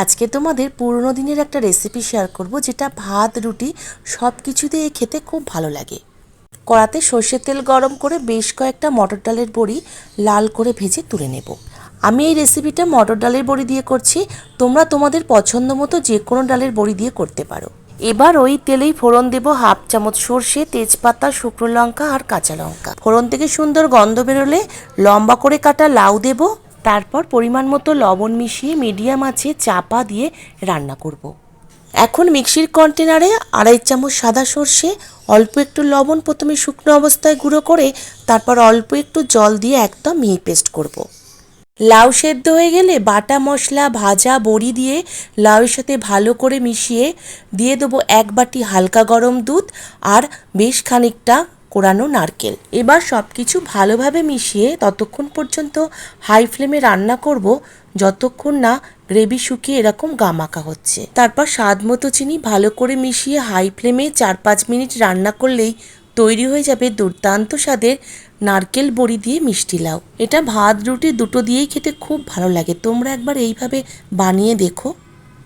আজকে তোমাদের পুরনো দিনের একটা রেসিপি শেয়ার করব, যেটা ভাত, রুটি সব কিছু দিয়ে খেতে খুব ভালো লাগে। কড়াতে সর্ষের তেল গরম করে বেশ কয়েকটা মটর ডালের বড়ি লাল করে ভেজে তুলে নেব। আমি এই রেসিপিটা মটর ডালের বড়ি দিয়ে করছি, তোমরা তোমাদের পছন্দ মতো যে কোনো ডালের বড়ি দিয়ে করতে পারো। এবার ওই তেলেই ফোড়ন দেব হাফ চামচ সর্ষে, তেজপাতা, শুকনো লঙ্কা আর কাঁচা লঙ্কা। ফোড়ন থেকে সুন্দর গন্ধ বেরোলে লম্বা করে কাটা লাউ দেব তারপর পরিমাণ মতো লবণ মিশিয়ে মিডিয়াম আছে চাপা দিয়ে রান্না করব। এখন মিক্সির কন্টেনারে আড়াই চামচ সাদা সর্ষে, অল্প একটু লবণ প্রথমে শুকনো অবস্থায় গুঁড়ো করে তারপর অল্প একটু জল দিয়ে একদম মিহি পেস্ট করব। লাউ সেদ্ধ হয়ে গেলে বাটা মশলা, ভাজা, বড়ি দিয়ে লাউয়ের সাথে ভালো করে মিশিয়ে দিয়ে দেবো এক বাটি হালকা গরম দুধ আর বেশ খানিকটা কোরানো নারকেল। এবার সব কিছু ভালোভাবে মিশিয়ে ততক্ষণ পর্যন্ত হাই ফ্লেমে রান্না করব, যতক্ষণ না গ্রেভি শুকিয়ে এরকম গামাকা হচ্ছে। তারপর স্বাদ মতো চিনি ভালো করে মিশিয়ে হাই ফ্লেমে চার পাঁচ মিনিট রান্না করলেই তৈরি হয়ে যাবে দুর্দান্ত স্বাদের নারকেল বড়ি দিয়ে মিষ্টি লাউ। এটা ভাত, রুটি দুটো দিয়েই খেতে খুব ভালো লাগে। তোমরা একবার এইভাবে বানিয়ে দেখো।